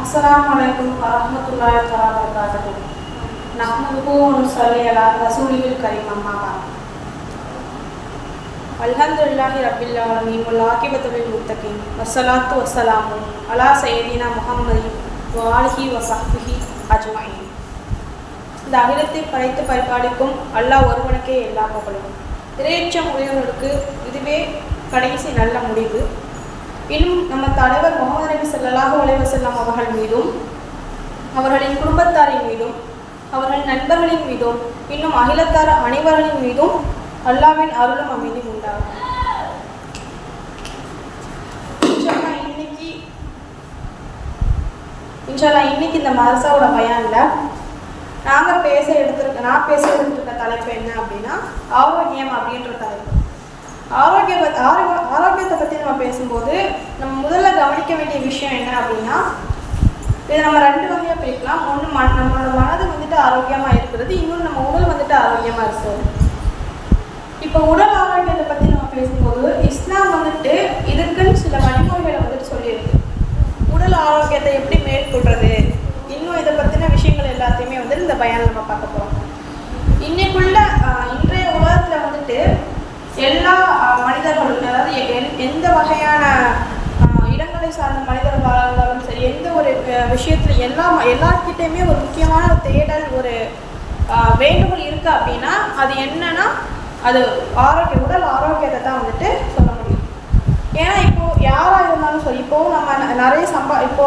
السلام عليكم ورحمة الله تعالى وبركاته نحمده ونصلي على رسوله الكريم أما بعد الحمد لله رب العالمين والعاقبة للمتقين والصلاة والسلام على سيدنا محمد وآله وصحبه أجمعين இந்த அகிலத்தை படைத்து பரிபாலிக்கும் அல்லாஹ் ஒருவனுக்கே எல்லா புகழும் இறையச்சம் உடையவர்களுக்கு இதுவே கடைசி நல்ல முடிவு இன்னும் நம்ம தலைவர் முகமது நபி செல்லலாக உலக செல்லும் அவர்கள் மீதும் அவர்களின் குடும்பத்தாரின் மீதும் அவர்கள் நண்பர்களின் மீதும் இன்னும் அகிலத்தார் அனைவர்களின் மீதும் அல்லாவின் அருளும் அமைதி உண்டாகும். இன்ஷால்லா இன்னைக்கு இன்ஷால்லா இன்னைக்கு இந்த மதரசாவோட பயானில் நாங்கள் பேச எடுத்திருக்க நான் பேச எடுத்திருக்க தலைப்பு என்ன அப்படின்னா ஆரோக்கியம் அப்படின்ற தலைப்பு. ஆரோக்கிய பத்- ஆரோக்கிய ஆரோக்கியத்தை பற்றி நம்ம பேசும்போது நம்ம முதல்ல கவனிக்க வேண்டிய விஷயம் என்ன அப்படின்னா இதை நம்ம ரெண்டு வகையாக பிரிக்கலாம். ஒன்று மன நம்மளோட மனது வந்துட்டு ஆரோக்கியமாக இருக்கிறது இன்னொன்று நம்ம உடல் வந்துட்டு ஆரோக்கியமாக இருக்கிறது. இப்போ உடல் ஆரோக்கியத்தை பற்றி நம்ம பேசும்போது இஸ்லாம் வந்துட்டு இதுக்குன்னு சில வழிமுறைகளை வந்துட்டு சொல்லியிருக்கு. உடல் ஆரோக்கியத்தை எப்படி மேற்கொள்றது? இன்னும் இதை பற்றின விஷயங்கள் எல்லாத்தையுமே வந்துட்டு இந்த பயன் நம்ம பார்க்க போகிறோம் இன்னைக்குள்ள இன்றைய உலகத்தில் வந்துட்டு எல்லா மனிதர்களும் அதாவது எந்த வகையான இடங்களை சார்ந்த மனிதர்களாக இருந்தாலும் சரி எந்த ஒரு அஹ், விஷயத்துல எல்லா ம- ஒரு முக்கியமான தேடல் ஒரு வேண்டுகோள் இருக்கு அப்படின்னா அது என்னன்னா அது ஆரோக்கிய உடல் ஆரோக்கியத்தை தான் வந்துட்டு சொல்ல முடியும். ஏன்னா இப்போ யாரா இருந்தாலும் சரி இப்போ நம்ம நிறைய சம்பா இப்போ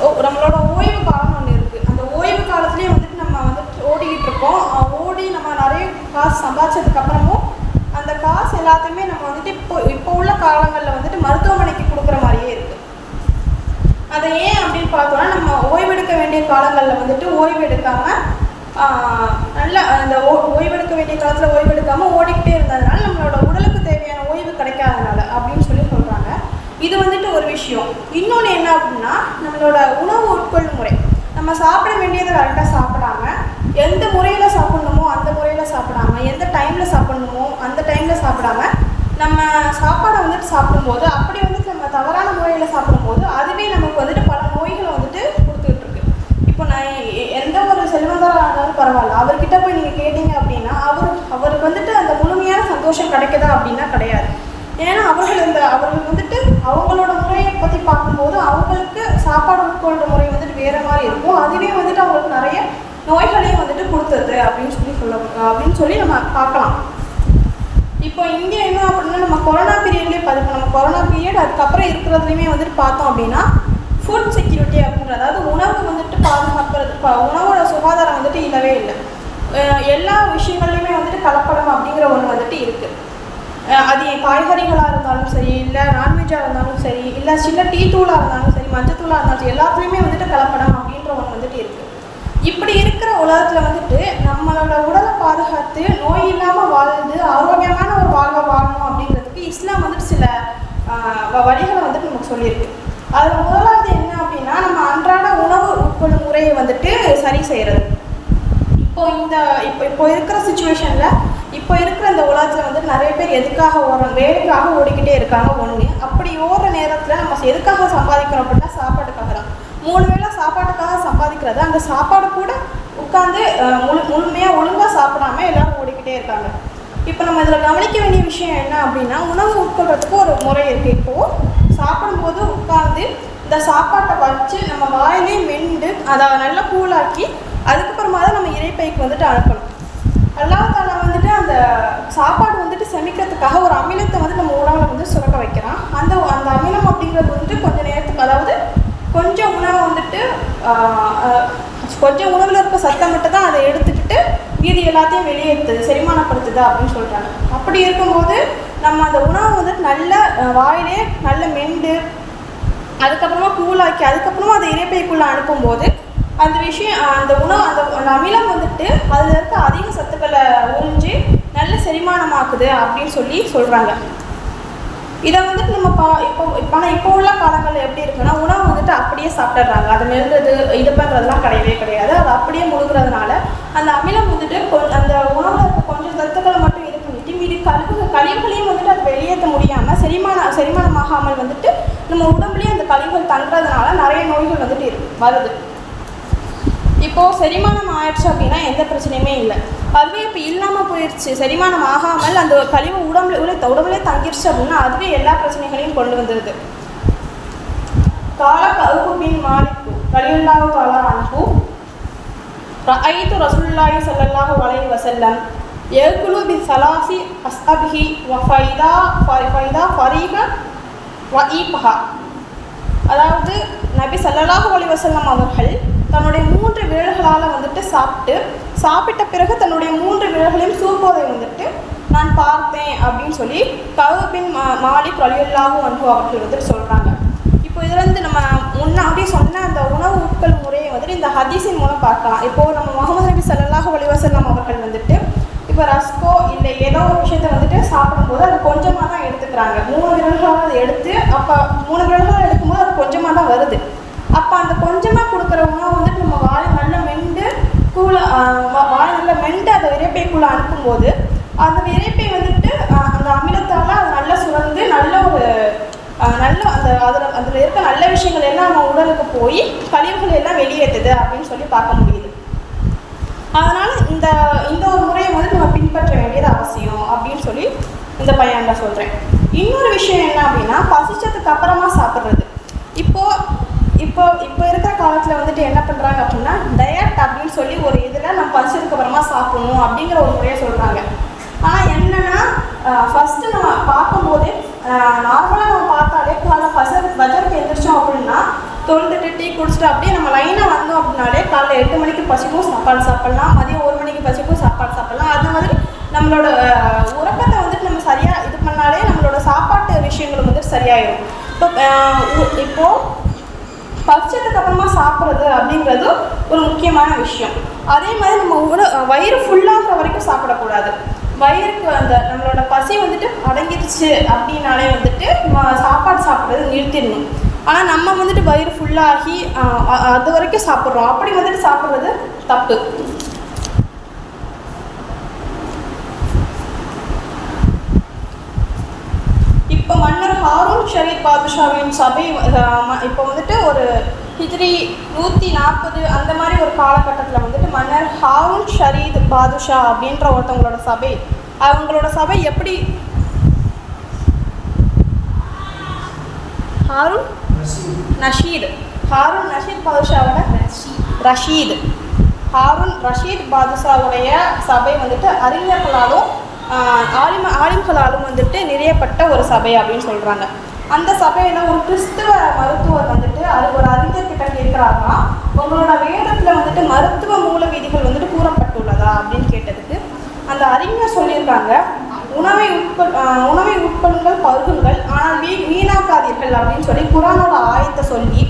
ஓ- நம்மளோட ஓய்வு காலம் ஒன்று இருக்கு. அந்த ஓய்வு காலத்துலேயே வந்துட்டு நம்ம வந்துட்டு ஓடிக்கிட்டு இருக்கோம். ஓடி நம்ம நிறைய காசு சம்பாதிச்சதுக்கப்புறம் எல்லாத்தையுமே நம்ம வந்துட்டு இப்போ இப்போ உள்ள காலங்களில் வந்துட்டு மருத்துவமனைக்கு கொடுக்குற மாதிரியே இருக்குது அதை ஏன் அப்படின்னு பார்த்தோம்னா நம்ம ஓய்வெடுக்க வேண்டிய காலங்களில் வந்துட்டு ஓய்வு எடுக்காமல் நல்ல அந்த ஓ- ஓய்வெடுக்க வேண்டிய காலத்தில் ஓய்வெடுக்காமல் ஓடிக்கிட்டே இருந்ததுனால நம்மளோட உடலுக்கு தேவையான ஓய்வு கிடைக்காதனால அப்படின்னு சொல்லி சொல்கிறாங்க இது வந்துட்டு ஒரு விஷயம். இன்னொன்று என்ன அப்படின்னா நம்மளோட உணவு உட்கொள்ளும் முறை. நம்ம சாப்பிட வேண்டியதை கரெக்டாக சாப்பிடாம எந்த முறையில் சாப்பிடணும் சாப்பிடாம எந்த டைமில் சாப்பிடணுமோ அந்த டைமில் சாப்பிடாம நம்ம சாப்பாடை வந்துட்டு சாப்பிடும்போது அப்படி வந்துட்டு நம்ம தவறான முறையில் சாப்பிடும்போது அதுவே நமக்கு வந்துட்டு பல நோய்களை வந்துட்டு கொடுத்துக்கிட்டு இருக்கு. இப்போ நான் எந்த ஒரு செல்வந்தராக இருந்தாலும் பரவாயில்ல. அவர்கிட்ட போய் நீங்கள் கேட்டீங்க அப்படின்னா அவர் அவருக்கு வந்துட்டு அந்த முழுமையான சந்தோஷம் கிடைக்குதா அப்படின்னா கிடையாது. ஏன்னா அவர்கள் இந்த அவர்கள் வந்துட்டு அவங்களோட முறையை பற்றி பார்க்கும்போது அவங்களுக்கு சாப்பாடு உட்கொள்கிற முறை வந்துட்டு வேறு மாதிரி இருக்கும். அதுவே வந்துட்டு அவங்களுக்கு நிறைய நோய்களையும் வந்துட்டு கொடுத்தது அப்படின்னு சொல்லி சொல்ல அப்படின்னு சொல்லி நம்ம பார்க்கலாம். இப்போ இங்கே என்ன அப்படின்னா நம்ம கொரோனா பீரியட்லேயே பார்த்து நம்ம கொரோனா பீரியட் அதுக்கப்புறம் இருக்கிறதுலையுமே வந்துட்டு பார்த்தோம் அப்படின்னா ஃபுட் செக்யூரிட்டி அப்படின்றது அதாவது உணவு வந்துட்டு பாதுகாப்புறது உணவோட சுகாதாரம் வந்துட்டு இல்லவே இல்லை. எல்லா விஷயங்கள்லையுமே வந்துட்டு கலப்படம் அப்படிங்கிற ஒன்று வந்துட்டு இருக்குது அது காய்கறிகளாக இருந்தாலும் சரி இல்லை நான்வெஜ்ஜாக இருந்தாலும் சரி இல்லை சின்ன டீ தூளாக இருந்தாலும் சரி மஞ்சள் தூளாக இருந்தாலும் சரி எல்லாத்துலேயுமே வந்துட்டு கலப்படம் அப்படின்ற ஒன்று வந்துட்டு இருக்குது இப்படி இருக்கிற உலகத்தில் வந்துட்டு நம்மளோட உடலை பாதுகாத்து நோய் இல்லாமல் வாழ்ந்து ஆரோக்கியமான ஒரு வாழ்வை வாழணும் அப்படிங்கிறதுக்கு இஸ்லாம் வந்துட்டு சில வ- வழிகளை வந்துட்டு நமக்கு சொல்லியிருக்கு. அதில் முதலாவது என்ன அப்படின்னா நம்ம அன்றாட உணவு உட்கொள்ளும் முறையை வந்துட்டு சரி செய்கிறது இப்போ இந்த இப்போ இப்போ இருக்கிற சுச்சுவேஷனில் இப்போ இருக்கிற இந்த உலகத்தில் வந்து நிறைய பேர் எதுக்காக ஓடுறோம் வேலைக்காக ஓடிக்கிட்டே இருக்காங்க ஒன்று அப்படி ஓடுற நேரத்தில் நம்ம எதுக்காக சம்பாதிக்கிறோம் அப்படின்னா சாப்பாடு மூணு வேளை சாப்பாட்டுக்காக சம்பாதிக்கிறது. அந்த சாப்பாடு கூட உட்காந்து முழு முழுமையாக ஒழுங்காக சாப்பிடாம எல்லோரும் ஓடிக்கிட்டே இருக்காங்க. இப்போ நம்ம இதில் கவனிக்க வேண்டிய விஷயம் என்ன அப்படின்னா உணவு உட்கொள்றதுக்கு ஒரு முறை இருக்குது இப்போது சாப்பிடும்போது உட்காந்து இந்த சாப்பாட்டை வச்சு நம்ம வாயிலே மெண்டு அதை நல்லா கூலாக்கி அதுக்கப்புறமா தான் நம்ம இறைப்பைக்கு வந்துட்டு அனுப்பணும். அல்லாத்தால வந்துட்டு அந்த சாப்பாடு வந்துட்டு செமிக்கிறதுக்காக ஒரு அமிலத்தை வந்து நம்ம உணவில் வந்து சுரக்க வைக்கிறான். அந்த அந்த அமிலம் அப்படிங்கிறது வந்துட்டு கொஞ்ச நேரத்துக்கு அதாவது கொஞ்சம் உணவை வந்துட்டு கொஞ்சம் உணவில் இருக்க சத்தம் மட்டும் தான் அதை எடுத்துக்கிட்டு மீதி எல்லாத்தையும் வெளியேற்றுது செரிமானப்படுத்துது அப்படின்னு சொல்கிறாங்க அப்படி இருக்கும்போது நம்ம அந்த உணவை வந்துட்டு நல்ல வாயிலே நல்ல மெண்டு அதுக்கப்புறமா கூலாக்கி அதுக்கப்புறமா அதை இறைப்பைக்குள்ளே அனுப்பும்போது அந்த விஷயம் அந்த உணவு அந்த அந்த அமிலம் வந்துட்டு அதில் இருக்க அதிக சத்துக்களை உறிஞ்சு நல்ல செரிமானமாக்குது அப்படின்னு சொல்லி சொல்கிறாங்க இதை வந்துட்டு நம்ம பா இப்போ இப்போ ஆனால் இப்போ உள்ள காலங்களில் எப்படி இருக்குன்னா உணவு வந்துட்டு அப்படியே சாப்பிட்றாங்க அது மெல்றது இது பண்ணுறதுலாம் கிடையவே கிடையாது. அது அப்படியே முழுகிறதுனால அந்த அமிலம் வந்துட்டு கொ- அந்த உணவில் இருக்க கொஞ்சம் சத்துக்களை மட்டும் இது பண்ணிட்டு மீதி கழிவு கழிவுகளையும் வந்துட்டு அது வெளியேற்ற முடியாமல் செரிமான செரிமானமாகாமல் வந்துட்டு நம்ம உடம்புலேயே அந்த கழிவுகள் தங்குறதுனால நிறைய நோய்கள் வந்துட்டு இருக்கு வருது. இப்போது செரிமானம் ஆயிடுச்சு அப்படின்னா எந்த பிரச்சனையுமே இல்லை. அதுவே இப்போ இல்லாமல் போயிடுச்சு செரிமானம் ஆகாமல் அந்த கழிவு உடம்புல உள்ள உடம்புலே தங்கிருச்சு அப்படின்னா அதுவே எல்லா பிரச்சனைகளையும் கொண்டு வந்துடுது கால கவுப்பு பின் மாலிக்கு கலியுல்லாஹு தாலா அன்பு ரஐத்து ரசூலுல்லாஹி ஸல்லல்லாஹு அலைஹி வஸல்லம் யகுலு பி சலாசி அஸ்அபிஹி வ ஃபைதா ஃபைதா ஃபரீக வ ஈபஹா. அதாவது நபி சல்லல்லாஹு அலைஹி வஸல்லம் அவர்கள் தன்னுடைய மூன்று விரல்களால் வந்துட்டு சாப்பிட்டு சாப்பிட்ட பிறகு தன்னுடைய மூன்று விரல்களையும் சூப்போதை வந்துட்டு நான் பார்த்தேன் அப்படின்னு சொல்லி கவுபின் மா மாலிக் ரலியுல்லாஹு வந்து அவர்கள் வந்துட்டு சொல்கிறாங்க இப்போ இதுலேருந்து நம்ம முன்னாடி சொன்ன அந்த உணவு உட்கள் முறையை வந்துட்டு இந்த ஹதீஸின் மூலம் பார்க்கலாம். இப்போது நம்ம முகமது நபி சல்லாஹ் அலைஹி அவர்கள் வந்துட்டு இப்போ ரஸ்கோ இல்லை ஏதோ ஒரு விஷயத்தை வந்துட்டு சாப்பிடும்போது அது கொஞ்சமாக தான் எடுத்துக்கிறாங்க. மூணு விரல்களால் அதை எடுத்து அப்போ மூணு விரல்களால் எடுக்கும்போது அது கொஞ்சமாக தான் வருது. கொஞ்சமாக கொடுக்குற உணவு வந்துட்டு நம்ம வாழை நல்லா மெண்டு கூழ வாழை நல்லா மெண்டு அதை விரைப்பைக்குள்ளே அனுப்பும்போது அந்த விரைப்பை வந்துட்டு அந்த அமிலத்தால் அது நல்லா சுரந்து நல்ல ஒரு நல்ல அந்த அதில் அதில் இருக்க நல்ல விஷயங்கள் எல்லாம் நம்ம உடலுக்கு போய் கழிவுகள் எல்லாம் வெளியேற்றுது அப்படின்னு சொல்லி பார்க்க முடியுது. அதனால் இந்த இந்த ஒரு முறையை வந்து நம்ம பின்பற்ற வேண்டியது அவசியம் அப்படின்னு சொல்லி இந்த பையன்ல சொல்கிறேன் இன்னொரு விஷயம் என்ன அப்படின்னா பசிச்சதுக்கு அப்புறமா சாப்பிட்றது. இப்போ இப்போ இருக்கிற காலத்தில் வந்துட்டு என்ன பண்ணுறாங்க அப்படின்னா டயட் அப்படின்னு சொல்லி ஒரு இதில் நம்ம பசிச்சதுக்கு அப்புறமா சாப்பிடணும் அப்படிங்கிற ஒரு முறையை சொல்கிறாங்க ஆனால் என்னன்னா ஃபஸ்ட்டு நம்ம பார்க்கும்போது நார்மலாக நம்ம பார்த்தாலே காலைல ஃபசர் பஜருக்கு எந்திரிச்சோம் அப்படின்னா தொழுந்துட்டு டீ குடிச்சிட்டு அப்படியே நம்ம லைனாக வந்தோம் அப்படின்னாலே காலைல எட்டு மணிக்கு பசிக்கும் சாப்பாடு சாப்பிட்லாம். மதியம் ஒரு மணிக்கு பசிக்கும் சாப்பாடு சாப்பிட்லாம். அது மாதிரி நம்மளோட உறக்கத்தை வந்துட்டு நம்ம சரியாக இது பண்ணாலே நம்மளோட சாப்பாட்டு விஷயங்கள் வந்துட்டு சரியாயிடும் இப்போ இப்போது பறிச்சதுக்கு அப்புறமா சாப்பிட்றது அப்படிங்கிறது ஒரு முக்கியமான விஷயம். அதே மாதிரி நம்ம உணவு வயிறு ஃபுல்லாகிற வரைக்கும் சாப்பிடக்கூடாது. வயிறுக்கு அந்த நம்மளோட பசி வந்துட்டு அடங்கிடுச்சு அப்படின்னாலே வந்துட்டு நம்ம சாப்பாடு சாப்பிட்றது நிறுத்திடணும். ஆனால் நம்ம வந்துட்டு வயிறு ஃபுல்லாகி அது வரைக்கும் சாப்பிட்றோம். அப்படி வந்துட்டு சாப்பிட்றது தப்பு இப்போ மன்னர் ஹாரூன் ஷரீப் பாதுஷாவின் சபை இப்போ வந்துட்டு ஒரு ஹிஜ்ரி நூற்றி நாற்பது அந்த மாதிரி ஒரு காலகட்டத்தில் வந்துட்டு மன்னர் ஹாரூன் ஷரீத் பாதுஷா அப்படின்ற ஒருத்தவங்களோட சபை. அவங்களோட சபை எப்படி? ஹாரூன்? நஷீத். ஹாரூன் நஷீத் பாதுஷாவோட ரஷீத். ஹாரூன் ரஷீத் பாதுஷாவுடைய சபை வந்துட்டு அறிஞர்களாலும் ஆலிம ஆலிம்களாலும் வந்துட்டு நிறையப்பட்ட ஒரு சபை அப்படின்னு சொல்கிறாங்க அந்த சபையில் ஒரு கிறிஸ்துவ மருத்துவர் வந்துட்டு அது ஒரு அறிஞர்கிட்ட கேட்குறாருன்னா உங்களோட வேதத்தில் வந்துட்டு மருத்துவ மூல விதிகள் வந்துட்டு கூறப்பட்டுள்ளதா அப்படின்னு கேட்டதுக்கு அந்த அறிஞர் சொல்லியிருக்காங்க உணவை உட்கொள் உணவை உட்கொள்ளுங்கள் பருகுங்கள் ஆனால் வீ வீணாக்காதீர்கள் அப்படின்னு சொல்லி குரானோட ஆயத்தை சொல்லி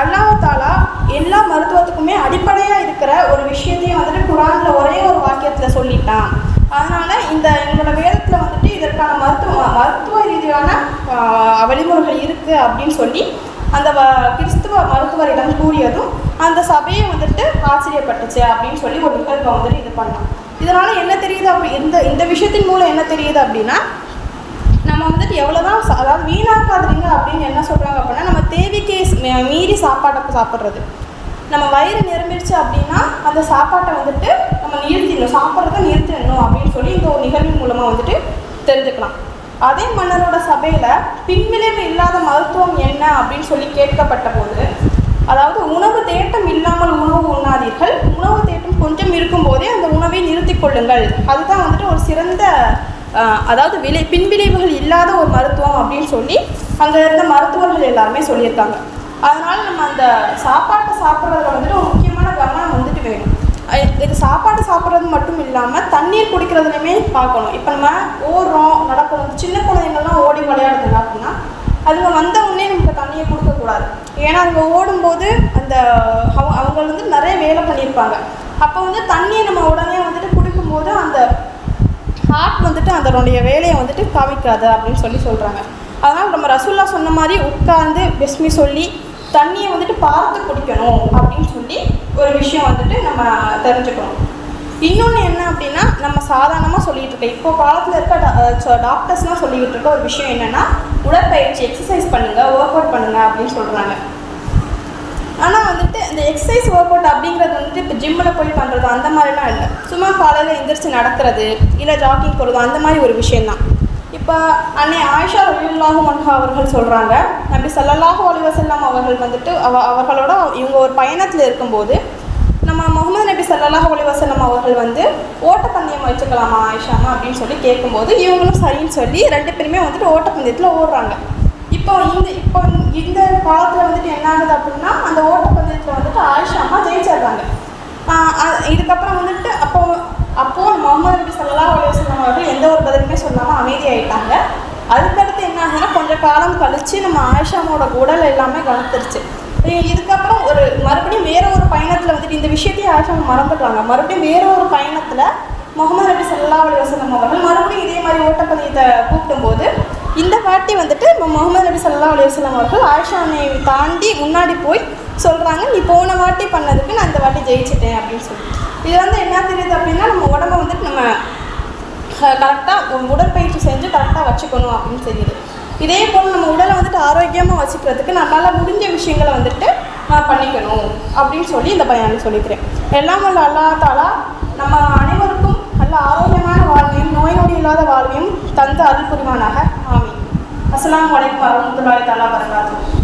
அல்லாஹாலா எல்லா மருத்துவத்துக்குமே அடிப்படையாக இருக்கிற ஒரு விஷயத்தையும் வந்துட்டு குரானில் ஒரே ஒரு வாக்கியத்தில் சொல்லிட்டான். அதனால் இந்த எங்களோட வேதத்தில் வந்துட்டு இதற்கான மருத்துவ மருத்துவ ரீதியான வழிமுறைகள் இருக்குது அப்படின்னு சொல்லி அந்த வ- கிறிஸ்துவ மருத்துவரிடம் கூறியதும் அந்த சபையை வந்துட்டு ஆச்சரியப்பட்டுச்சு அப்படின்னு சொல்லி ஒரு நிகழ்வை வந்துட்டு இது பண்ணோம் இதனால் என்ன தெரியுது அப்படி இந்த இந்த விஷயத்தின் மூலம் என்ன தெரியுது அப்படின்னா நம்ம வந்துட்டு எவ்வளோதான் தான் அதாவது வீணாக்காதீங்க அப்படின்னு என்ன சொல்கிறாங்க அப்படின்னா நம்ம தேவைக்கு மீறி சாப்பாட்டை சாப்பிட்றது. நம்ம வயிறு நிரம்பிடுச்சு அப்படின்னா அந்த சாப்பாட்டை வந்துட்டு நம்ம நிறுத்திடணும் சாப்பிட்றத நிறுத்திடணும் அப்படின்னு சொல்லி இந்த ஒரு நிகழ்வின் மூலமாக வந்துட்டு தெரிஞ்சுக்கலாம். அதே மன்னரோட சபையில் பின்விளைவு இல்லாத மருத்துவம் என்ன அப்படின்னு சொல்லி கேட்கப்பட்ட போது அதாவது உணவு தேட்டம் இல்லாமல் உணவு உண்ணாதீர்கள். உணவு தேட்டம் கொஞ்சம் இருக்கும்போதே அந்த உணவை நிறுத்திக் கொள்ளுங்கள். அதுதான் வந்துட்டு ஒரு சிறந்த அதாவது விளை பின்விளைவுகள் இல்லாத ஒரு மருத்துவம் அப்படின்னு சொல்லி அங்கே இருந்த மருத்துவர்கள் எல்லாருமே சொல்லியிருக்காங்க. அதனால் நம்ம அந்த சாப்பாட்டை சாப்பிட்றதுல வந்துட்டு ஒரு முக்கியமான கவனம் வந்துட்டு வேணும். இது சாப்பாடு சாப்பிட்றது மட்டும் இல்லாமல் தண்ணீர் குடிக்கிறதுலையுமே பார்க்கணும். இப்போ நம்ம ஓடுறோம் நடக்கணும் சின்ன குழந்தைங்கள்லாம் ஓடி விளையாடுதுங்க அப்படின்னா அதுங்க வந்த உடனே நமக்கு தண்ணியை கொடுக்கக்கூடாது ஏன்னா அவங்க ஓடும்போது அந்த அவங்க அவங்க வந்து நிறைய வேலை பண்ணியிருப்பாங்க. அப்போ வந்து தண்ணியை நம்ம உடனே வந்துட்டு குடிக்கும்போது அந்த ஹார்ட் வந்துட்டு அதனுடைய வேலையை வந்துட்டு காமிக்காது அப்படின்னு சொல்லி சொல்கிறாங்க அதனால் நம்ம ரசுல்லா சொன்ன மாதிரி உட்கார்ந்து பெஸ்மி சொல்லி தண்ணியை வந்துட்டு பார்த்து குடிக்கணும் அப்படின்னு சொல்லி ஒரு விஷயம் வந்துட்டு நம்ம தெரிஞ்சுக்கணும். இன்னொன்று என்ன அப்படின்னா நம்ம சாதாரணமாக சொல்லிகிட்டு இருக்கோம். இப்போ காலத்தில் இருக்க டாக்டர்ஸ்லாம் சொல்லிக்கிட்டு இருக்க ஒரு விஷயம் என்னென்னா உடற்பயிற்சி எக்ஸசைஸ் பண்ணுங்கள் ஒர்க் அவுட் பண்ணுங்கள் அப்படின்னு சொல்கிறாங்க ஆனால் வந்துட்டு இந்த எக்ஸசைஸ் ஒர்க் அவுட் அப்படிங்கிறது வந்துட்டு இப்போ ஜிம்மில் போய் பண்ணுறது அந்த மாதிரிலாம் இல்லை. சும்மா காலையில் எந்திரிச்சு நடக்கிறது இல்லை ஜாக்கிங் போகிறது அந்த மாதிரி ஒரு விஷயந்தான் இப்போ அன்னை ஆயிஷா ரவியுல்லாஹு மன்ஹா அவர்கள் சொல்கிறாங்க நபி ஸல்லல்லாஹு அலிவசல்லாம் அவர்கள் வந்துட்டு அவ அவர்களோட இவங்க ஒரு பயணத்தில் இருக்கும்போது நம்ம முகமது நபி ஸல்லல்லாஹு அலைஹி அவர்கள் வந்து ஓட்டப்பந்தயம் வச்சுக்கலாமா ஆயிஷாமா அப்படின்னு சொல்லி கேட்கும்போது இவங்களும் சரின்னு சொல்லி ரெண்டு பேருமே வந்துட்டு ஓட்டப்பந்தயத்தில் ஓடுறாங்க. இப்போ இந்த இப்போ இந்த காலத்தில் வந்துட்டு என்ன ஆகுது அப்படின்னா அந்த ஓட்டப்பந்தயத்தில் வந்துட்டு ஆயிஷாமா ஜெயிச்சிடுறாங்க. இதுக்கப்புறம் வந்துட்டு அப்போ அப்போது முகமது நபி ஸல்லல்லாஹு அலுவலம் அவர்கள் எந்த ஒரு பதிலுமே சொல்லாமல் அமைதியாயிட்டாங்க. அதுக்கடுத்து என்ன ஆகுதுன்னா கொஞ்சம் காலம் கழிச்சு நம்ம ஆயிஷாமோட உடல் எல்லாமே கலத்துருச்சு. இதுக்கப்புறம் ஒரு மறுபடியும் வேற ஒரு பயணத்தில் வந்துட்டு இந்த விஷயத்தையும் ஆயிஷா மறந்துடுறாங்க. மறுபடியும் வேற ஒரு பயணத்தில் முகமது நபி சல்லா அலைஹி அவர்கள் மறுபடியும் இதே மாதிரி ஓட்டப்பந்தயத்தை கூப்பிடும்போது இந்த வாட்டி வந்துட்டு நம்ம முகமது நபி சல்லா அலைஹி வஸல்லம் அவர்கள் ஆயிஷா தாண்டி முன்னாடி போய் சொல்கிறாங்க நீ போன வாட்டி பண்ணதுக்கு நான் இந்த வாட்டி ஜெயிச்சிட்டேன் அப்படின்னு சொல்லி இது வந்து என்ன தெரியுது அப்படின்னா நம்ம உடம்ப வந்துட்டு நம்ம கரெக்டாக உடற்பயிற்சி செஞ்சு கரெக்டாக வச்சுக்கணும் அப்படின்னு தெரியுது. இதே போல் நம்ம உடலை வந்துட்டு ஆரோக்கியமாக வச்சுக்கிறதுக்கு நம்மளால் முடிஞ்ச விஷயங்களை வந்துட்டு நான் பண்ணிக்கணும் அப்படின்னு சொல்லி இந்த பையன் சொல்லிக்கிறேன். எல்லாம் வல்ல அல்லாத்தாலா நம்ம அனைவருக்கும் நல்ல ஆரோக்கியமான வாழ்வையும் நோய் நொடி இல்லாத வாழ்வையும் தந்து அருள் புரிவானாக. ஆமீன். அஸ்ஸலாமு அலைக்கும் வரமத்துல்லாஹி தஆலா வரகாத்துஹு